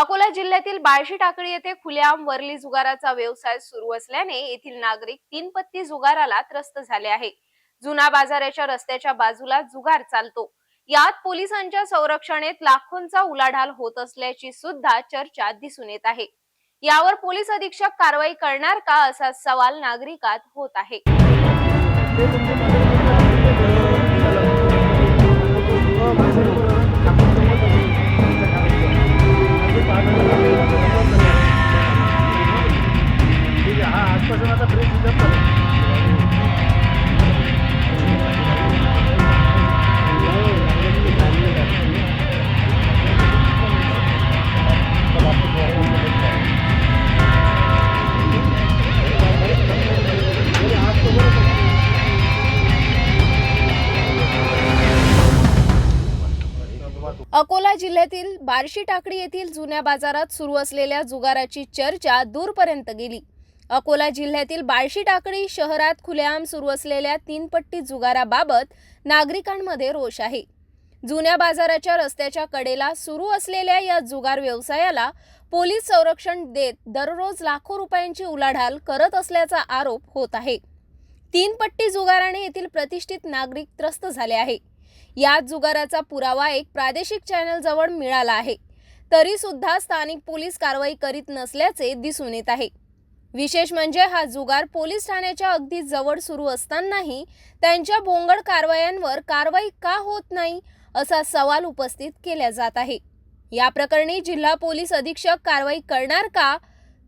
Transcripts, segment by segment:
अकोला जिल्ह्यातील बाळशी टाकळी येथे खुलेआम वरली जुगाराचा व्यवसाय सुरू असल्याने येथील नागरिक तीन पत्ती जुगाराला त्रस्त झाले आहे. जुना बाजाराच्या रस्त्याच्या बाजूला जुगार चालतो. यात पोलिसांच्या संरक्षणेत लाखोंचा उलाढाल होत असल्याची सुद्धा चर्चा दिसून येत आहे. यावर पोलीस अधीक्षक कारवाई करणार का असा सवाल नागरिकात होत आहे. अकोला जिल्ह्यातील बार्शी टाकडी येथील जुन्या बाजारात सुरू असलेल्या जुगाराची चर्चा दूरपर्यंत गेली. अकोला जिल्ह्यातील बार्शी टाकडी शहरात खुलेआम सुरू असलेल्या तीनपट्टी जुगाराबाबत नागरिकांमध्ये रोष आहे. जुन्या बाजाराच्या रस्त्याच्या कडेला सुरू असलेल्या या जुगार व्यवसायाला पोलीस संरक्षण देत दररोज लाखो रुपयांची उलाढाल करत असल्याचा आरोप होत आहे. तीनपट्टी जुगाराने येथील प्रतिष्ठित नागरिक त्रस्त झाले आहे. या जुगाराचा पुरावा एक प्रादेशिक चॅनलजवळ मिळाला आहे. तरी सुद्धा स्थानिक पोलीस कारवाई करीत नसल्याचे दिसून येत आहे. विशेष म्हणजे हा जुगार पोलीस ठाण्याच्या अगदी जवळ सुरू असतानाही त्यांच्या बोंगड कारवायांवर कारवाई का होत नाही असा सवाल उपस्थित केला जात आहे. या प्रकरणी जिल्हा पोलीस अधीक्षक कारवाई करणार का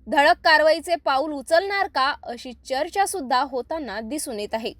धडक कारवाईचे पाऊल उचलणार का अशी चर्चा सुद्धा होताना दिसून येत आहे.